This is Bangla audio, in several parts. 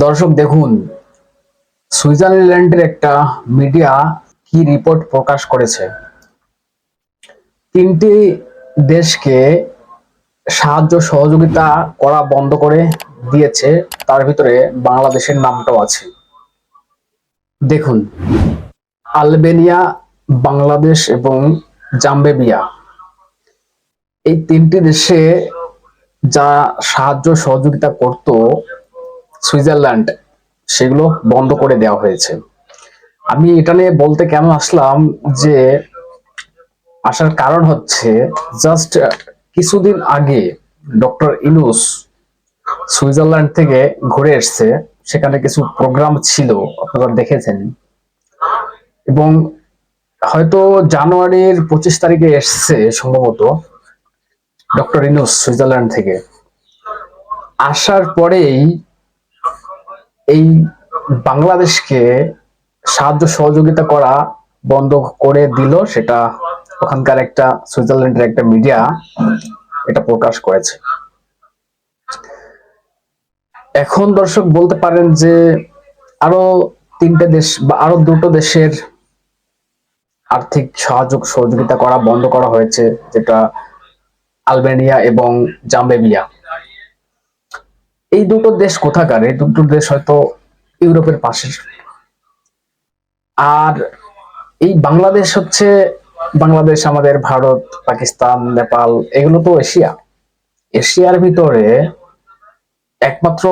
দর্শক দেখুন, সুইজারল্যান্ডের একটা মিডিয়া কি রিপোর্ট প্রকাশ করেছে? তিনটি দেশকে সাহায্য সহযোগিতা করা বন্ধ করে দিয়েছে, তার ভিতরে বাংলাদেশের নামটাও আছে। দেখুন, আলবেনিয়া, বাংলাদেশ এবং জাম্বেবিয়া। এই তিনটি দেশে যা সাহায্য সহযোগিতা করত সুইজারল্যান্ড, সেগুলো বন্ধ করে দেওয়া হয়েছে। আমি এটা নিয়ে বলতে কেন আসলাম যে আসার কারণ হচ্ছে জাস্ট কিছুদিন আগে ডক্টর ইনুস সুইজারল্যান্ড থেকে ঘুরে এসছে। সেখানে কিছু প্রোগ্রাম ছিল, আপনারা দেখেছেন। এবং হয়তো জানুয়ারির পঁচিশ তারিখে এসছে সম্ভবত ডক্টর ইনুস সুইজারল্যান্ড থেকে। আসার পরেই এই বাংলাদেশকে সাহায্য সহযোগিতা করা বন্ধ করে দিল সেটা ওখানকার একটা সুইজারল্যান্ডের একটা মিডিয়া এটা প্রকাশ করেছে। এখন দর্শক বলতে পারেন যে আরও তিনটে দেশ বা আরও দুটো দেশের আর্থিক সাহায্য সহযোগিতা করা বন্ধ করা হয়েছে, যেটা আলবেনিয়া এবং জাম্বেবিয়া। এই দুটো দেশ কোথাকার? এই দুটো দেশ হয়তো ইউরোপের পাশের। আর এই বাংলাদেশ হচ্ছে, বাংলাদেশ, আমাদের ভারত, পাকিস্তান, নেপাল, এগুলো তো এশিয়া। এশিয়ার ভিতরে একমাত্র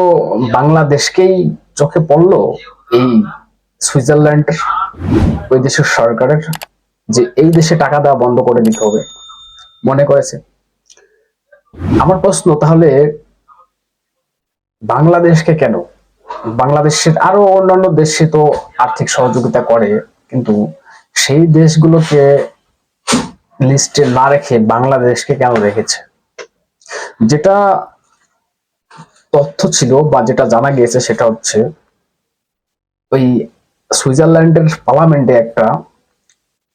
বাংলাদেশকেই চোখে পড়ল এই সুইজারল্যান্ড ওই দেশের সরকারের, যে এই দেশে টাকা দেওয়া বন্ধ করে দিতে হবে। মনে করেছে? আমার প্রশ্ন, তাহলে বাংলাদেশকে কেন? বাংলাদেশের আরও অন্যান্য দেশে তো আর্থিক সহযোগিতা করে, কিন্তু সেই দেশগুলোকে লিস্টে না রেখে বাংলাদেশকে কেন রেখেছে? যেটা তথ্য ছিল বা যেটা জানা গিয়েছে সেটা হচ্ছে, ওই সুইজারল্যান্ডের পার্লামেন্টে একটা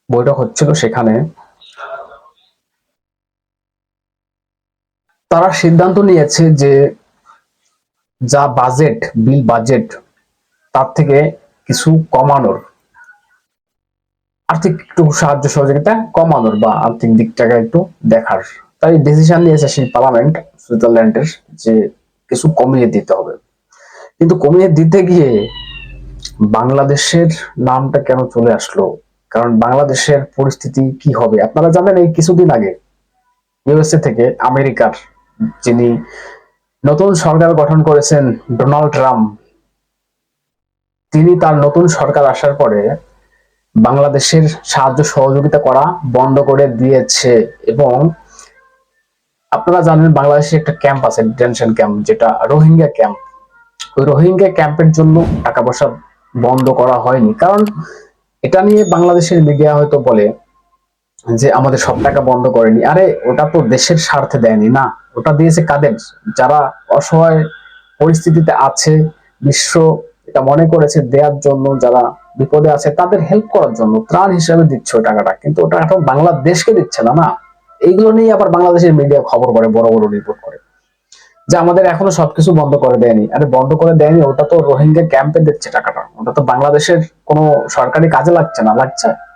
বৈঠক হচ্ছিল সেখানে তারা সিদ্ধান্ত নিয়েছে যে যা বাজেট বিল বাজেট তার থেকে কিছু কমানোর। আর্থিক একটু সাহায্য সহযোগিতা কমানোর বা আর্থিক দিকটাকে একটু দেখার। তাই ডিসিশন নিয়েছে সেই পার্লামেন্ট সুইজারল্যান্ডের যে কিছু কমিয়ে দিতে হবে। কিন্তু কমিয়ে দিতে গিয়ে বাংলাদেশের নামটা কেন চলে আসলো? কারণ বাংলাদেশের পরিস্থিতি কি হবে? আপনারা জানেন এই কিছুদিন আগে ইউএসএ থেকে আমেরিকার যিনি নতুন সরকার গঠন করেছেন ডোনাল্ড ট্রাম্প। তিনি তার নতুন সরকার আসার পরে বাংলাদেশের সাহায্য সহযোগিতা করা বন্ধ করে দিয়েছে এবং আপনারা জানেন বাংলাদেশে একটা ক্যাম্প আছে, ডিটেনশন ক্যাম্প, যেটা রোহিঙ্গা ক্যাম্প। ওই রোহিঙ্গা ক্যাম্পের জন্য টাকা পয়সা বন্ধ করা হয়নি। কারণ এটা নিয়ে বাংলাদেশের মিডিয়া হয়তো বলে যে আমাদের সব টাকা বন্ধ করেনি। আরে, ওটা তো দেশের স্বার্থে দেয়নি, না। ওটা দিয়েছে কাদের? যারা অসহায় পরিস্থিতিতে আছে, বিশ্ব এটা মনে করেছে দেওয়ার জন্য, যারা বিপদে আছে, তাদের হেল্প করার জন্য, ত্রাণ হিসেবে দিচ্ছে টাকাটা। কিন্তু ওটা এখন বাংলাদেশকে দিচ্ছে না না। এইগুলো নিয়ে আবার বাংলাদেশের মিডিয়া খবর করে, বড় বড় রিপোর্ট করে। যে আমাদের এখনও সবকিছু বন্ধ করে দেয়নি। আরে, বন্ধ করে দেয়নি, ওটা তো রোহিঙ্গা ক্যাম্পে দিচ্ছে টাকাটা। ওটা তো বাংলাদেশের কোনো সরকারি কাজে লাগছে না, লাগছে?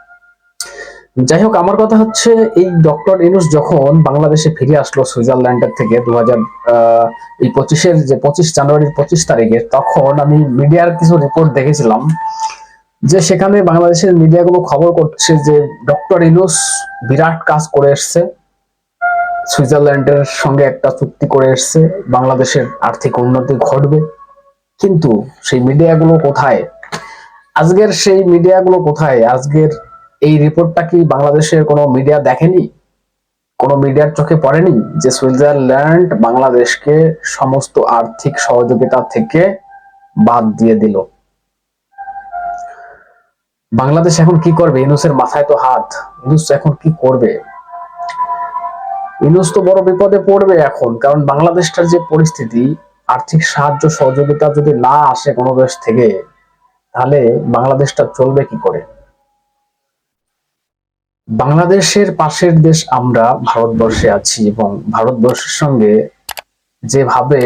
যাই হোক আমার কথা হচ্ছে এই ডক্টর ইনুস যখন বাংলাদেশে ফিরে আসলো সুইজারল্যান্ডের থেকে দু হাজার এই পঁচিশের যে পঁচিশ জানুয়ারির পঁচিশ তারিখে, তখন আমি মিডিয়ার কিছু রিপোর্ট দেখেছিলাম যে সেখানে বাংলাদেশের মিডিয়াগুলো খবর করছে যে ডক্টর ইনুস বিরাট কাজ করে এসছে, সুইজারল্যান্ডের সঙ্গে একটা চুক্তি করে এসছে, বাংলাদেশের আর্থিক উন্নতি ঘটবে। কিন্তু সেই মিডিয়াগুলো কোথায়? আজকের সেই মিডিয়াগুলো কোথায়? আজকের এই রিপোর্টটা কি বাংলাদেশের কোনো মিডিয়া দেখেনি? কোনো মিডিয়ার চোখে পড়েনি যে সুইজারল্যান্ড বাংলাদেশকে সমস্ত আর্থিক সহযোগিতা থেকে বাদ দিয়ে দিল? বাংলাদেশ এখন কি করবে? ইনুসের মাথায় তো হাত। ইনুস এখন কি করবে? ইনুস তো বড় বিপদে পড়বে এখন, কারণ বাংলাদেশটার যে পরিস্থিতি, আর্থিক সাহায্য, সহযোগিতা যদি না আসে কোনো দেশ থেকে, তাহলে বাংলাদেশটা চলবে কি করে? বাংলাদেশের পাশের দেশ আমরা ভারতবর্ষে আছি এবং ভারতবর্ষের সঙ্গে যেভাবে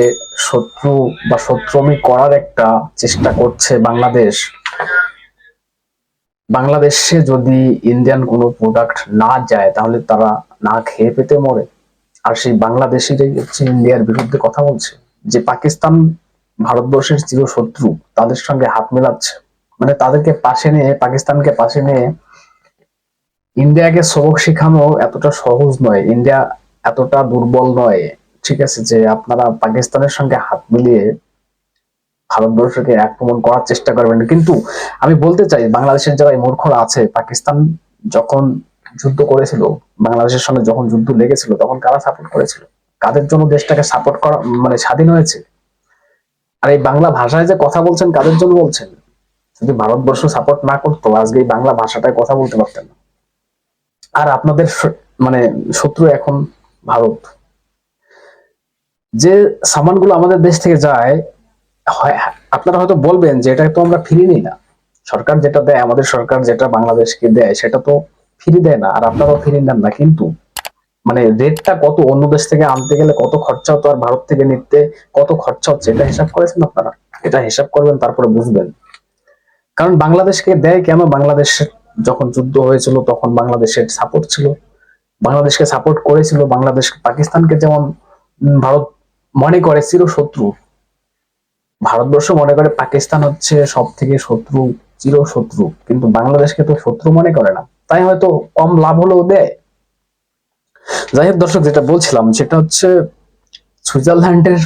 শত্রু বা শত্রুমি করার একটা চেষ্টা করছে বাংলাদেশ, বাংলাদেশে যদি ইন্ডিয়ান কোনো প্রোডাক্ট না যায় তাহলে তারা না খেয়ে পেতে মরে। আর সেই বাংলাদেশিরাই হচ্ছে ইন্ডিয়ার বিরুদ্ধে কথা বলছে, যে পাকিস্তান ভারতবর্ষের চিরশত্রু তাদের সঙ্গে হাত মেলাচ্ছে। মানে তাদেরকে পাশে নিয়ে, পাকিস্তানকে পাশে নিয়ে ইন্ডিয়াকে সবক শেখানো এতটা সহজ নয়, ইন্ডিয়া এতটা দুর্বল নয়, ঠিক আছে, যে আপনারা পাকিস্তানের সঙ্গে হাত মিলিয়ে ভারতবর্ষকে আক্রমণ করার চেষ্টা করবেন। কিন্তু আমি বলতে চাই, বাংলাদেশের যারা মূর্খরা আছে, পাকিস্তান যখন যুদ্ধ করেছিল, বাংলাদেশের সঙ্গে যখন যুদ্ধ লেগেছিল, তখন কারা সাপোর্ট করেছিল? কাদের জন্য দেশটাকে সাপোর্ট করা মানে স্বাধীন হয়েছে? আর এই বাংলা ভাষায় যে কথা বলছেন, কাদের জন্য বলছেন? যদি ভারতবর্ষ সাপোর্ট না করতো, আজকে এই বাংলা ভাষাটায় কথা বলতে পারতেন না। আর আপনাদের মানে শত্রু এখন ভারত। যে সামানগুলো আমাদের দেশ থেকে যায় আপনারা হয়তো বলবেন যে এটা তো আমরা ফিরি নিই না। সরকার যেটা দেয়, আমাদের সরকার যেটা বাংলাদেশকে দেয়, সেটা তো ফিরি দেয় না, আর আপনারাও ফিরি নেন না। কিন্তু মানে রেটটা কত? অন্য দেশ থেকে আনতে গেলে কত খরচা হতো আর ভারত থেকে নিতে কত খরচা হচ্ছে? এটা হিসাব করেছেন আপনারা? এটা হিসাব করবেন, তারপরে বুঝবেন। কারণ বাংলাদেশকে দেয় কেন? বাংলাদেশের যখন যুদ্ধ হয়েছিল, তখন বাংলাদেশের সাপোর্ট ছিল। বাংলাদেশকে সাপোর্ট করেছিল, বাংলাদেশ পাকিস্তানকে যেমন ভারত মনে করে চিরশত্রু, ভারতবর্ষ মনে করে পাকিস্তান হচ্ছে সব থেকে শত্রু, চিরশত্রু, কিন্তু বাংলাদেশকে তো শত্রু মনে করে না। তাই হয়তো কম লাভ হলেও দেয়। যাই হোক দর্শক, যেটা বলছিলাম, সেটা হচ্ছে সুইজারল্যান্ডের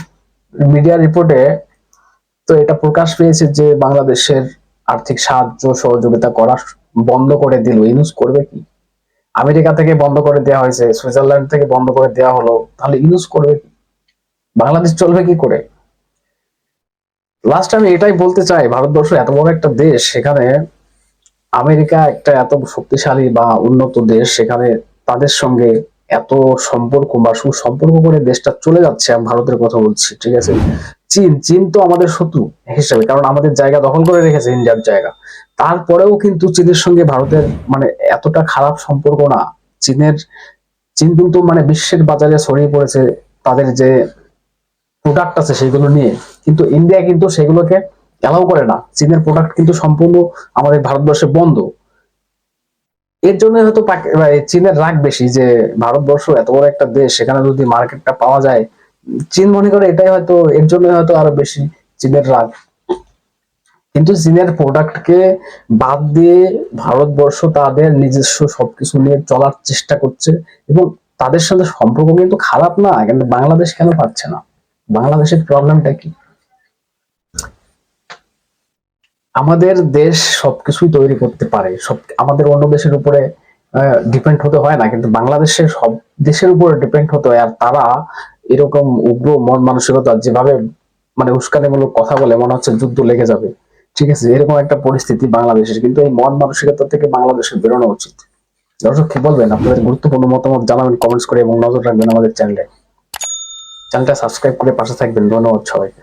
মিডিয়া রিপোর্টে তো এটা প্রকাশ পেয়েছে যে বাংলাদেশের আর্থিক সাহায্য, সহযোগিতা করা বন্ধ করে দিল। ইউজ করবে কি? আমেরিকা থেকে বন্ধ করে দেওয়া হয়েছে, সুইজারল্যান্ড থেকে বন্ধ করে দেওয়া হলো, তাহলে ইউজ করবে কি? বাংলাদেশ চলবে কি করে? লাস্ট আমি এটাই বলতে চাই, ভারতবর্ষ এত বড় একটা দেশ, সেখানে আমেরিকা একটা এত শক্তিশালী বা উন্নত দেশ, সেখানে তাদের সঙ্গে এত সম্পর্ক বা সুসম্পর্ক করে দেশটা চলে যাচ্ছে, আমি ভারতের কথা বলছি, ঠিক আছে? চীন চীন তো আমাদের শত্রু হিসেবে, কারণ আমাদের জায়গা দখল করে রেখেছে ইন্ডিয়ার জায়গা। তারপরেও কিন্তু চীনের সঙ্গে ভারতের মানে এতটা খারাপ সম্পর্ক না। চীনের, চীন কিন্তু মানে বিশ্বের বাজারে ছড়িয়ে পড়েছে তাদের যে প্রোডাক্ট আছে সেগুলো নিয়ে। কিন্তু ইন্ডিয়া কিন্তু সেগুলোকে অ্যালাউ করে না। চীনের প্রোডাক্ট কিন্তু সম্পূর্ণ আমাদের ভারতবর্ষে বন্ধ। এর জন্য হয়তো চীনের রাগ বেশি যে ভারতবর্ষ এত বড় একটা দেশ, সেখানে যদি মার্কেটটা পাওয়া যায় চীন মনে করে এটাই হয়তো, এর জন্য হয়তো আরও বেশি চীনের রাগ। কিন্তু চীনের প্রোডাক্টকে বাদ দিয়ে ভারতবর্ষ তাদের নিজস্ব সবকিছু নিয়ে চলার চেষ্টা করছে এবং তাদের সাথে সম্পর্ক কিন্তু খারাপ না কিন্তু বাংলাদেশ কেন পাচ্ছে না? বাংলাদেশের প্রবলেমটা কি? আমাদের দেশ সবকিছুই তৈরি করতে পারে, সব, আমাদের অন্য দেশের উপরে ডিপেন্ড হতে হয় না, কিন্তু বাংলাদেশের সব, দেশের উপরে ডিপেন্ড হতে হয়, আর তারা এরকম উগ্র মন মানসিকতা যেভাবে মানে উস্কানিমূলক কথা বলে, মনে হচ্ছে যুদ্ধ লেগে যাবে। ঠিক আছে, এরকম একটা পরিস্থিতি বাংলাদেশের। কিন্তু এই মন মানসিকতা থেকে বাংলাদেশের বেরোনো উচিত। দর্শক, কি বলবেন? আপনাদের গুরুত্বপূর্ণ মতামত জানাবেন কমেন্টস করে এবং নজর রাখবেন আমাদের চ্যানেলে। চ্যানেলটা সাবস্ক্রাইব করে পাশে থাকবেন। ধন্যবাদ সবাইকে।